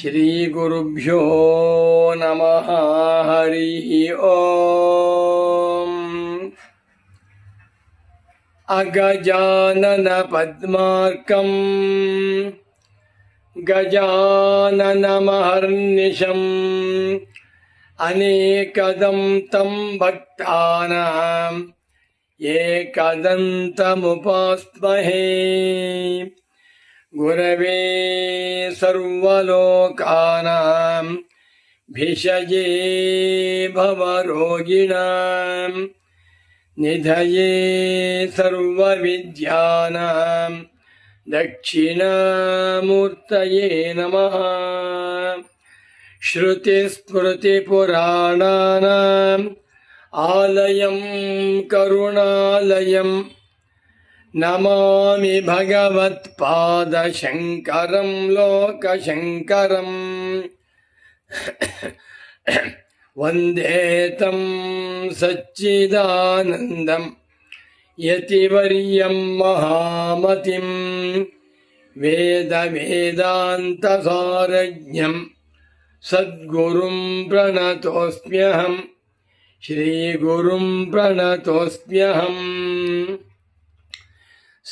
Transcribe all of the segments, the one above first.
श्रीगुरुभ्यो नमः हरिः ॐ अगजाननपद्मार्कम् गजाननमहर्निशम् अनेकदं तं भक्तानाम् एकदन्तमुपास्महे गुरवे सर्वलोकानां भिषजे भवरोगिणां निधये सर्वविद्यानां दक्षिणामूर्तये नमः। श्रुतिस्मृतिपुराणानाम् आलयं करुणालयम् నమామి భగవత్పాదశంకరం లోకశంకరం. వందే తం సచ్చిదానందం యతివర్యం మహామతిం వేద వేదాంతసారజ్ఞం సద్గురుం ప్రణతోస్మ్యహం శ్రీగురుం ప్రణతోస్మ్యహం.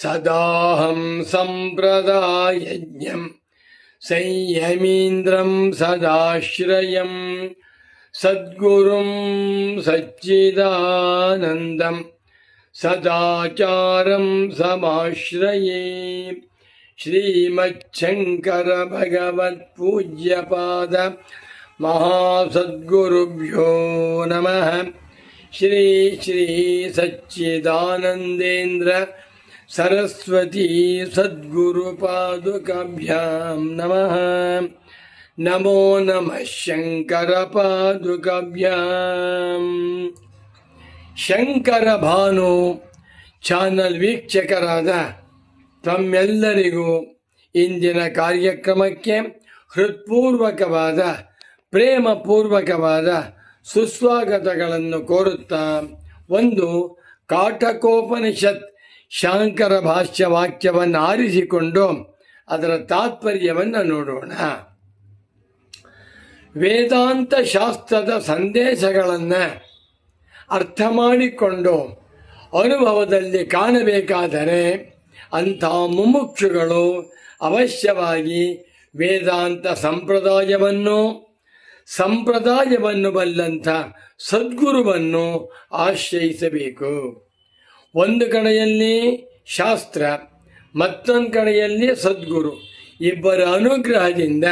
सदाहं सम्प्रदायज्ञं संयमीन्द्रं सदाश्रयं सद्गुरुं सच्चिदानन्दं सदाचारं समाश्रये। श्रीमच्छङ्करभगवत्पूज्यपाद महासद्गुरुभ्यो नमः। श्री श्री सच्चिदानन्देन्द्र ಸರಸ್ವತಿ ಸದ್ಗುರು ಸದ್ಗುರುಪಾದುಕಭ್ಯಾಂ ನಮಃ ನಮೋ ನಮಃ ಶಂಕರ ಪಾದುಕಭ್ಯಾಂ ಶಂಕರ ಭಾನು ಚಾನಲ್ ವೀಕ್ಷಕರಾದ ತಮ್ಮೆಲ್ಲರಿಗೂ ಇಂದಿನ ಕಾರ್ಯಕ್ರಮಕ್ಕೆ ಹೃತ್ಪೂರ್ವಕವಾದ, ಪ್ರೇಮಪೂರ್ವಕವಾದ ಸುಸ್ವಾಗತಗಳನ್ನು ಕೋರುತ್ತಾ ಒಂದು ಕಾಟಕೋಪನಿಷತ್ ಶಾಂಕರ ಭಾಷ್ಯ ವಾಕ್ಯವನ್ನು ಆರಿಸಿಕೊಂಡು ಅದರ ತಾತ್ಪರ್ಯವನ್ನು ನೋಡೋಣ. ವೇದಾಂತ ಶಾಸ್ತ್ರದ ಸಂದೇಶಗಳನ್ನು ಅರ್ಥ ಮಾಡಿಕೊಂಡು ಅನುಭವದಲ್ಲಿ ಕಾಣಬೇಕಾದರೆ ಅಂಥ ಮುಮುಕ್ಷುಗಳು ಅವಶ್ಯವಾಗಿ ವೇದಾಂತ ಸಂಪ್ರದಾಯವನ್ನು ಸಂಪ್ರದಾಯವನ್ನು ಬಲ್ಲಂಥ ಸದ್ಗುರುವನ್ನು ಆಶ್ರಯಿಸಬೇಕು. ಒಂದು ಕಡೆಯಲ್ಲಿ ಶಾಸ್ತ್ರ, ಮತ್ತೊಂದು ಕಡೆಯಲ್ಲಿ ಸದ್ಗುರು. ಇಬ್ಬರ ಅನುಗ್ರಹದಿಂದ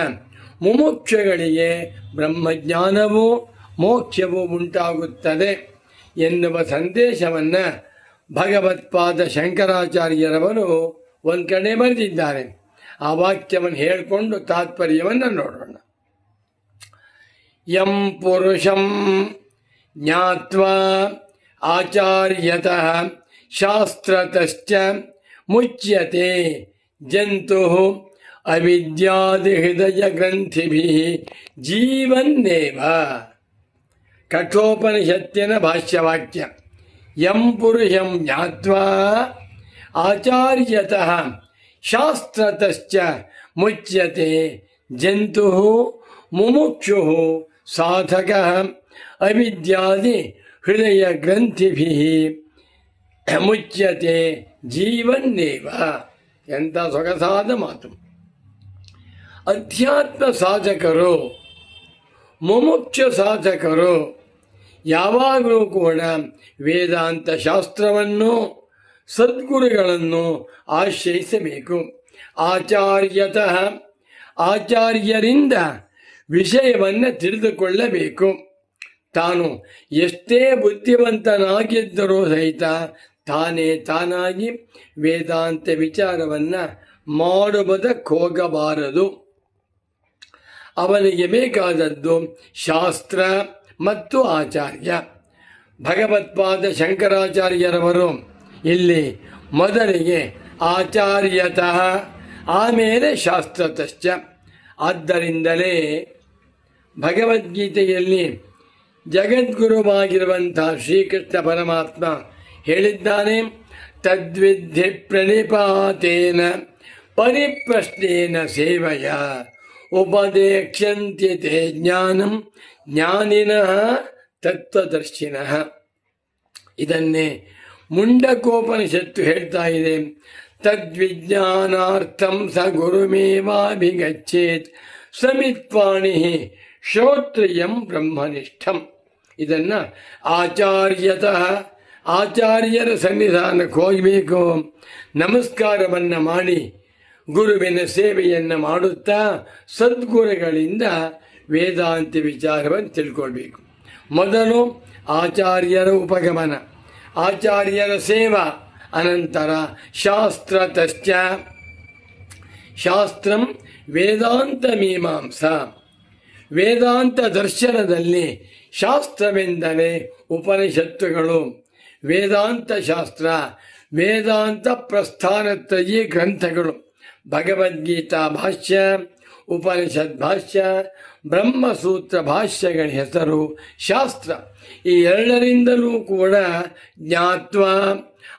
ಮುಮುಕ್ಷಗಳಿಗೆ ಬ್ರಹ್ಮಜ್ಞಾನವೂ ಮೋಕ್ಷವೂ ಉಂಟಾಗುತ್ತದೆ ಎನ್ನುವ ಸಂದೇಶವನ್ನು ಭಗವತ್ಪಾದ ಶಂಕರಾಚಾರ್ಯರವರು ಒಂದು ಕಡೆ ಬರೆದಿದ್ದಾರೆ. ಆ ವಾಕ್ಯವನ್ನು ಹೇಳಿಕೊಂಡು ತಾತ್ಪರ್ಯವನ್ನು ನೋಡೋಣ. ಯಂ ಪುರುಷಂ ಜ್ಞಾತ್ವ ಆಚಾರ್ಯತಃ ಶಾಸ್ತ್ರತಶ್ಚ ಮುಚ್ಯತೆ ಜಂತು ಅವಿದ್ಯಾದಿಹೃದಯ ಗ್ರಂಥಿಭಿ ಜೀವನ್ನೇವ ಕಠೋಪನಿಷತ್ತಿನ ಭಾಷ್ಯವಾಕ್ಯ ಯಂ ಪುರುಷಂ ಜ್ಞಾತ್ವಾ ಆಚಾರ್ಯತಃ ಶಾಸ್ತ್ರತಶ್ಚ ಮುಚ್ಯತೆ ಜಂತು ಮುಮುಕ್ಷು ಸಾಧಕ ಅವಿದ್ಯಾದಿ ಹೃದಯ ಗ್ರಂಥಿಭಿ ಮುಚ್ಯತೆ ಜೀವನ್ನೇವ ಎಂಥ ಸೊಗಸಾದ ಮಾತು. ಅಧ್ಯಾತ್ಮ ಸಾಧಕರು, ಮುಮುಕ್ಷ ಸಾಧಕರು, ಯಾವಾಗಲೂ ಕೂಡ ವೇದಾಂತ ಶಾಸ್ತ್ರವನ್ನು, ಸದ್ಗುರುಗಳನ್ನು ಆಶ್ರಯಿಸಬೇಕು. ಆಚಾರ್ಯತಃ ಆಚಾರ್ಯರಿಂದ ವಿಷಯವನ್ನು ತಿಳಿದುಕೊಳ್ಳಬೇಕು. ತಾನು ಎಷ್ಟೇ ಬುದ್ಧಿವಂತನಾಗಿದ್ದರೂ ಸಹಿತ ತಾನೇ ತಾನಾಗಿ ವೇದಾಂತ ವಿಚಾರವನ್ನು ಮಾಡುವುದಕ್ಕೆ ಹೋಗಬಾರದು. ಅವನಿಗೆ ಬೇಕಾದದ್ದು ಶಾಸ್ತ್ರ ಮತ್ತು ಆಚಾರ್ಯ. ಭಗವತ್ಪಾದ ಶಂಕರಾಚಾರ್ಯರವರು ಇಲ್ಲಿ ಮೊದಲಿಗೆ ಆಚಾರ್ಯತಃ, ಆಮೇಲೆ ಶಾಸ್ತ್ರತಶ್ಚ. ಆದ್ದರಿಂದಲೇ ಭಗವದ್ಗೀತೆಯಲ್ಲಿ ಜಗದ್ಗುರುವಾಗಿರುವಂತಹ ಶ್ರೀಕೃಷ್ಣ ಪರಮಾತ್ಮ ಹೇಳಿದ್ದಾನೆ ತದ್ವಿಧಿ ಪ್ರಣಿಪಾತೇನ, ಪರಿಪ್ರಶ್ನೇನ ಸೇವೆಯ, ಉಪದೇಕ್ಷ್ಯಂತ್ಯತೆ ಜ್ಞಾನಂ, ಜ್ಞಾನಿನಃ ತತ್ವದರ್ಶಿನಃ. ಇದನ್ನೇ ಮುಂಡಕೋಪನಿಷತ್ತು ಹೇಳ್ತಾ ಇದೆ. ತದ್ವಿಜ್ಞಾನಾರ್ಥಂ ಸ ಗುರುಮೇವಾಭಿಗಚ್ಚೇತ್ ಸಮಿತ್ವಾಣಿ ಶ್ರೋತ್ರಿಯಂ ಬ್ರಹ್ಮನಿಷ್ಠಂ. ಇದನ್ನ ಆಚಾರ್ಯತಃ ಆಚಾರ್ಯರ ಸನ್ನಿಧಾನಕ್ಕೆ ಹೋಗಬೇಕು. ನಮಸ್ಕಾರವನ್ನು ಮಾಡಿ ಗುರುವಿನ ಸೇವೆಯನ್ನು ಮಾಡುತ್ತಾ ಸದ್ಗುರುಗಳಿಂದ ವೇದಾಂತ ವಿಚಾರವನ್ನು ತಿಳ್ಕೊಳ್ಬೇಕು. ಮೊದಲು ಆಚಾರ್ಯರ ಉಪಗಮನ. ಆಚಾರ್ಯರ ಸೇವಾ. ಅನಂತರ ಶಾಸ್ತ್ರ ತಶ್ಚ ಶಾಸ್ತ್ರಂ ವೇದಾಂತ ಮೀಮಾಂಸ. ವೇದಾಂತ ದರ್ಶನದಲ್ಲಿ ಶಾಸ್ತ್ರವೆಂದರೆ ಉಪನಿಷತ್ತುಗಳು. ವೇದಾಂತ ಶಾಸ್ತ್ರ ವೇದಾಂತ ಪ್ರಸ್ಥಾನತ್ರಯೀ ಗ್ರಂಥಗಳು. ಭಗವದ್ಗೀತಾ ಭಾಷ್ಯ, ಉಪನಿಷತ್ ಭಾಷ್ಯ, ಬ್ರಹ್ಮಸೂತ್ರ ಭಾಷ್ಯಗಳ ಹೆಸರು ಶಾಸ್ತ್ರ. ಈ ಎರಡರಿಂದಲೂ ಕೂಡ ಜ್ಞಾತ್ವ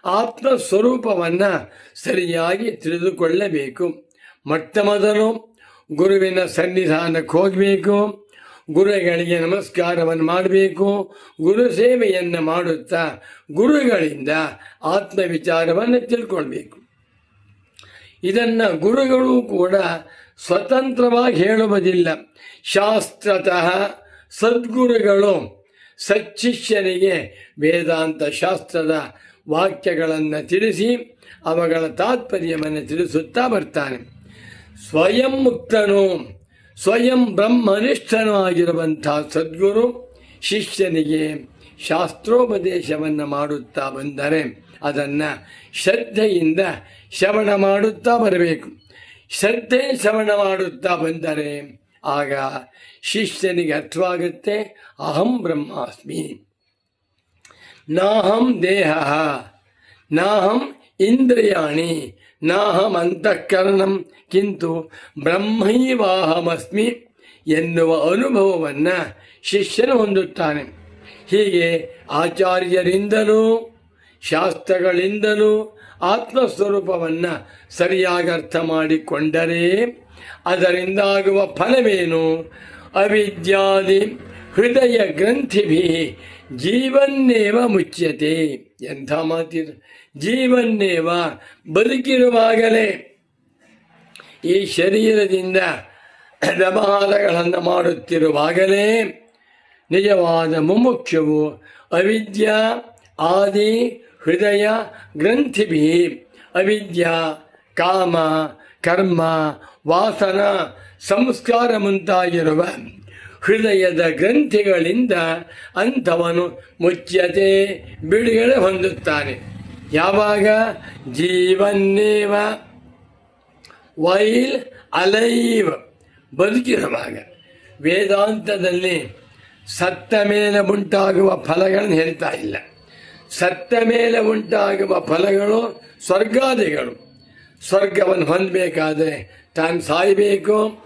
ಆತ್ಮ ಸ್ವರೂಪವನ್ನು ಸರಿಯಾಗಿ ತಿಳಿದುಕೊಳ್ಳಬೇಕು. ಮೊಟ್ಟ ಮೊದಲು ಗುರುವಿನ ಸನ್ನಿಧಾನಕ್ಕೆ ಹೋಗಬೇಕು. ಗುರುಗಳಿಗೆ ನಮಸ್ಕಾರವನ್ನು ಮಾಡಬೇಕು. ಗುರು ಸೇವೆಯನ್ನು ಮಾಡುತ್ತಾ ಗುರುಗಳಿಂದ ಆತ್ಮ ವಿಚಾರವನ್ನು ತಿಳ್ಕೊಳ್ಬೇಕು. ಇದನ್ನು ಗುರುಗಳು ಕೂಡ ಸ್ವತಂತ್ರವಾಗಿ ಹೇಳುವುದಿಲ್ಲ. ಶಾಸ್ತ್ರತಃ ಸದ್ಗುರುಗಳು ಸಚ್ಚಿಷ್ಯನಿಗೆ ವೇದಾಂತ ಶಾಸ್ತ್ರದ ವಾಕ್ಯಗಳನ್ನು ತಿಳಿಸಿ ಅವುಗಳ ತಾತ್ಪರ್ಯವನ್ನು ತಿಳಿಸುತ್ತಾ ಬರ್ತಾನೆ. ಸ್ವಯಂ ಮುಕ್ತನು. ಸ್ವಯಂ ಬ್ರಹ್ಮನಿಷ್ಠನೂ ಆಗಿರುವಂಥ ಸದ್ಗುರು ಶಿಷ್ಯನಿಗೆ ಶಾಸ್ತ್ರೋಪದೇಶವನ್ನು ಮಾಡುತ್ತಾ ಬಂದರೆ ಅದನ್ನು ಶ್ರದ್ಧೆಯಿಂದ ಶ್ರವಣ ಮಾಡುತ್ತಾ ಬರಬೇಕು. ಶ್ರದ್ಧೆ ಶ್ರವಣ ಮಾಡುತ್ತಾ ಬಂದರೆ ಆಗ ಶಿಷ್ಯನಿಗೆ ಅರ್ಥವಾಗುತ್ತೆ, ಅಹಂ ಬ್ರಹ್ಮಾಸ್ಮಿ. ನಾಹಂ ದೇಹ. ನಾಹಂ ಇಂದ್ರಿಯಾಣಿ. ನಾಹಂ ಅಂತಃಕರಣಂ. ಕಿಂತು ಬ್ರಹ್ಮೈವಾಹಮಸ್ಮಿ ಎನ್ನುವ ಅನುಭವವನ್ನು ಶಿಷ್ಯನು ಹೊಂದುತ್ತಾನೆ. ಹೀಗೆ ಆಚಾರ್ಯರಿಂದಲೂ, ಶಾಸ್ತ್ರಗಳಿಂದಲೂ ಆತ್ಮಸ್ವರೂಪವನ್ನು ಸರಿಯಾಗಿ ಅರ್ಥ ಮಾಡಿಕೊಂಡರೆ ಅದರಿಂದಾಗುವ ಫಲವೇನು? ಅವಿದ್ಯಾದಿ ಹೃದಯ ಗ್ರಂಥಿಭಿ ಜೀವನ್ನೇವ ಮುಚ್ಯತೆ ಎಂಥ ಮಾತಿದು. ಜೀವನ್ನೇವ ಬದುಕಿರುವಾಗಲೇ ಈ ಶರೀರದಿಂದ ವ್ಯವಹಾರಗಳನ್ನು ಮಾಡುತ್ತಿರುವಾಗಲೇ ನಿಜವಾದ ಮುಮುಕ್ಷವು ಅವಿದ್ಯ ಆದಿ ಹೃದಯ ಗ್ರಂಥಿಭಿ ಅವಿದ್ಯ ಕಾಮ ಕರ್ಮ ವಾಸನ ಸಂಸ್ಕಾರ ಮುಂತಾಗಿರುವ ಹೃದಯದ ಗ್ರಂಥಿಗಳಿಂದ ಅಂಥವನು ಮುಚ್ಚ್ಯತೆ ಬಿಡುಗಡೆ ಹೊಂದುತ್ತಾನೆ. ಯಾವಾಗ? ಜೀವನ್ನೇವ ವೈಲ್ ಅಲೈವ್. ಬದುಕಿರುವಾಗ ವೇದಾಂತದಲ್ಲಿ ಸತ್ತ ಮೇಲೆ ಉಂಟಾಗುವ ಫಲಗಳನ್ನು ಹೇಳ್ತಾ ಇಲ್ಲ. ಸತ್ತ ಮೇಲೆ ಉಂಟಾಗುವ ಫಲಗಳು ಸ್ವರ್ಗಾದಿಗಳು. ಸ್ವರ್ಗವನ್ನು ಹೊಂದಬೇಕಾದ್ರೆ ತಾನು ಸಾಯಬೇಕು,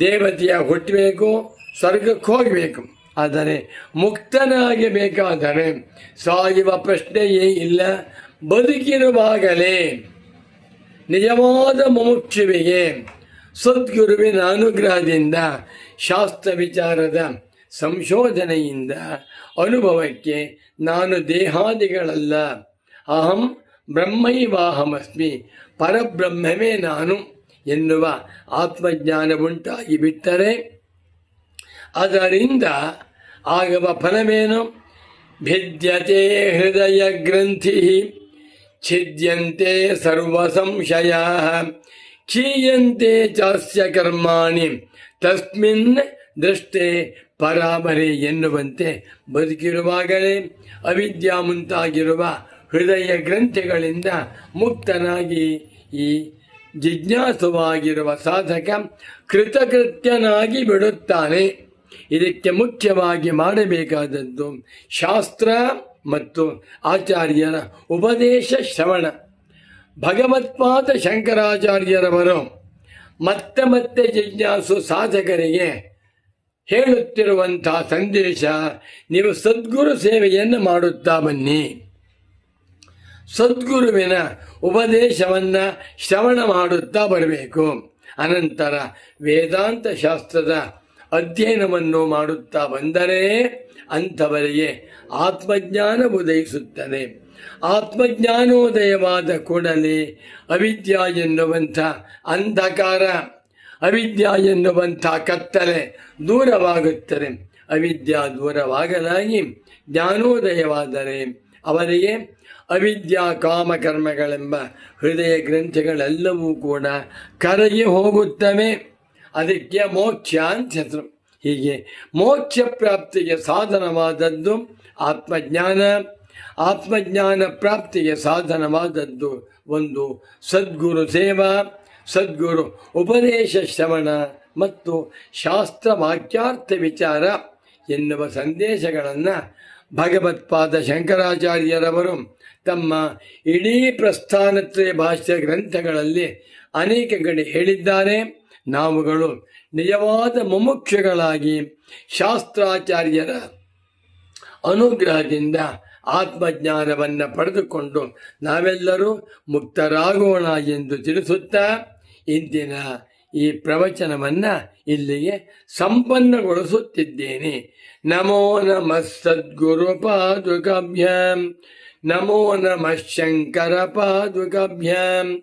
ದೇವತೆಯ ಹುಟ್ಟಬೇಕು, ಸ್ವರ್ಗಕ್ಕೆ ಹೋಗಬೇಕು. ಆದರೆ ಮುಕ್ತನಾಗಿ ಬೇಕಾದರೆ ಸಾಯುವ ಪ್ರಶ್ನೆಯೇ ಇಲ್ಲ. ಬದುಕಿರುವಾಗಲೇ ನಿಜವಾದ ಮುಮುಕ್ಷುವಿಗೆ ಸದ್ಗುರುವಿನ ಅನುಗ್ರಹದಿಂದ ಶಾಸ್ತ್ರ ವಿಚಾರದ ಸಂಶೋಧನೆಯಿಂದ ಅನುಭವಕ್ಕೆ ನಾನು ದೇಹಾದಿಗಳಲ್ಲ. ಅಹಂ ಬ್ರಹ್ಮೈವಾಹಮಸ್ಮಿ, ಪರಬ್ರಹ್ಮವೇ ನಾನು ಎನ್ನುವ ಆತ್ಮಜ್ಞಾನ ಉಂಟಾಗಿ ಬಿಟ್ಟರೆ ಅದರಿಂದ ಆಗುವ ಫಲವೇನು? ಭಿದ್ಯತೆ ಹೃದಯ ಗ್ರಂಥಿ ಛಿದ್ಯಂತೆ ಸರ್ವ ಸಂಶಯ ಕ್ಷೀಯಂತೆ ಚಾಸ್ಯ ಕರ್ಮಾಣಿ ತಸ್ಮಿನ್ ದೃಷ್ಟೆ ಪರಾಮರೆ ಎನ್ನುವಂತೆ ಬದುಕಿರುವಾಗಲೇ ಅವಿದ್ಯಾ ಮುಂತಾಗಿರುವ ಹೃದಯ ಗ್ರಂಥಿಗಳಿಂದ ಮುಕ್ತನಾಗಿ ಈ ಜಿಜ್ಞಾಸುವಾಗಿರುವ ಸಾಧಕ ಕೃತಕೃತ್ಯನಾಗಿ ಬಿಡುತ್ತಾನೆ ಇದಕ್ಕೆ ಮುಖ್ಯವಾಗಿ ಮಾಡಬೇಕಾದದ್ದು ಶಾಸ್ತ್ರ ಮತ್ತು ಆಚಾರ್ಯರ ಉಪದೇಶ ಶ್ರವಣ. ಭಗವತ್ಪಾದ ಶಂಕರಾಚಾರ್ಯರವರು ಮತ್ತೆ ಮತ್ತೆ ಜಿಜ್ಞಾಸು ಸಾಧಕರಿಗೆ ಹೇಳುತ್ತಿರುವಂತಹ ಸಂದೇಶ, ನೀವು ಸದ್ಗುರು ಸೇವೆಯನ್ನು ಮಾಡುತ್ತಾ ಬನ್ನಿ. ಸದ್ಗುರುವಿನ ಉಪದೇಶವನ್ನು ಶ್ರವಣ ಮಾಡುತ್ತಾ ಬರಬೇಕು. ಅನಂತರ ವೇದಾಂತ ಶಾಸ್ತ್ರದ ಅಧ್ಯಯನವನ್ನು ಮಾಡುತ್ತಾ ಬಂದರೆ ಅಂಥವರಿಗೆ ಆತ್ಮಜ್ಞಾನ ಉದಯಿಸುತ್ತದೆ ಆತ್ಮಜ್ಞಾನೋದಯವಾದ ಕೂಡಲೇ ಅವಿದ್ಯ ಎನ್ನುವಂಥ ಅಂಧಕಾರ, ಅವಿದ್ಯ ಎನ್ನುವಂಥ ಕತ್ತಲೆ ದೂರವಾಗುತ್ತದೆ. ಅವಿದ್ಯಾ ದೂರವಾಗಲಾಗಿ ಜ್ಞಾನೋದಯವಾದರೆ ಅವರಿಗೆ ಅವಿದ್ಯಾ ಕಾಮಕರ್ಮಗಳೆಂಬ ಹೃದಯ ಗ್ರಂಥಿಗಳೆಲ್ಲವೂ ಕೂಡ ಕರಗಿ ಹೋಗುತ್ತವೆ. ಅದಕ್ಕೆ ಮೋಕ್ಷ ಅಂತ ಹೆಸರು. ಹೀಗೆ ಮೋಕ್ಷ ಪ್ರಾಪ್ತಿಗೆ ಸಾಧನವಾದದ್ದು ಆತ್ಮಜ್ಞಾನ. ಆತ್ಮಜ್ಞಾನ ಪ್ರಾಪ್ತಿಗೆ ಸಾಧನವಾದದ್ದು ಒಂದು ಸದ್ಗುರು ಸೇವಾ, ಸದ್ಗುರು ಉಪದೇಶ ಶ್ರವಣ ಮತ್ತು ಶಾಸ್ತ್ರ ವಾಕ್ಯಾರ್ಥ ವಿಚಾರ ಎನ್ನುವ ಸಂದೇಶಗಳನ್ನು ಭಗವತ್ಪಾದ ಶಂಕರಾಚಾರ್ಯರವರು ತಮ್ಮ ಇಡೀ ಪ್ರಸ್ಥಾನತ್ರಯ ಭಾಷ್ಯ ಗ್ರಂಥಗಳಲ್ಲಿ ಅನೇಕ ಕಡೆ ಹೇಳಿದ್ದಾರೆ. ನಾವುಗಳು ನಿಜವಾದ ಮುಮುಕ್ಷಗಳಾಗಿ ಶಾಸ್ತ್ರಾಚಾರ್ಯರ ಅನುಗ್ರಹದಿಂದ ಆತ್ಮಜ್ಞಾನವನ್ನು ಪಡೆದುಕೊಂಡು ನಾವೆಲ್ಲರೂ ಮುಕ್ತರಾಗೋಣ ಎಂದು ತಿಳಿಸುತ್ತಾ ಇಂದಿನ ಈ ಪ್ರವಚನವನ್ನು ಇಲ್ಲಿಗೆ ಸಂಪನ್ನಗೊಳಿಸುತ್ತಿದ್ದೇನೆ. ನಮೋ ನಮಃ ಸದ್ಗುರು ಪಾದುಕಾಭ್ಯಾಂ ನಮೋ ನಮಃ ಶಂಕರ ಪಾದುಕಾಭ್ಯಾಂ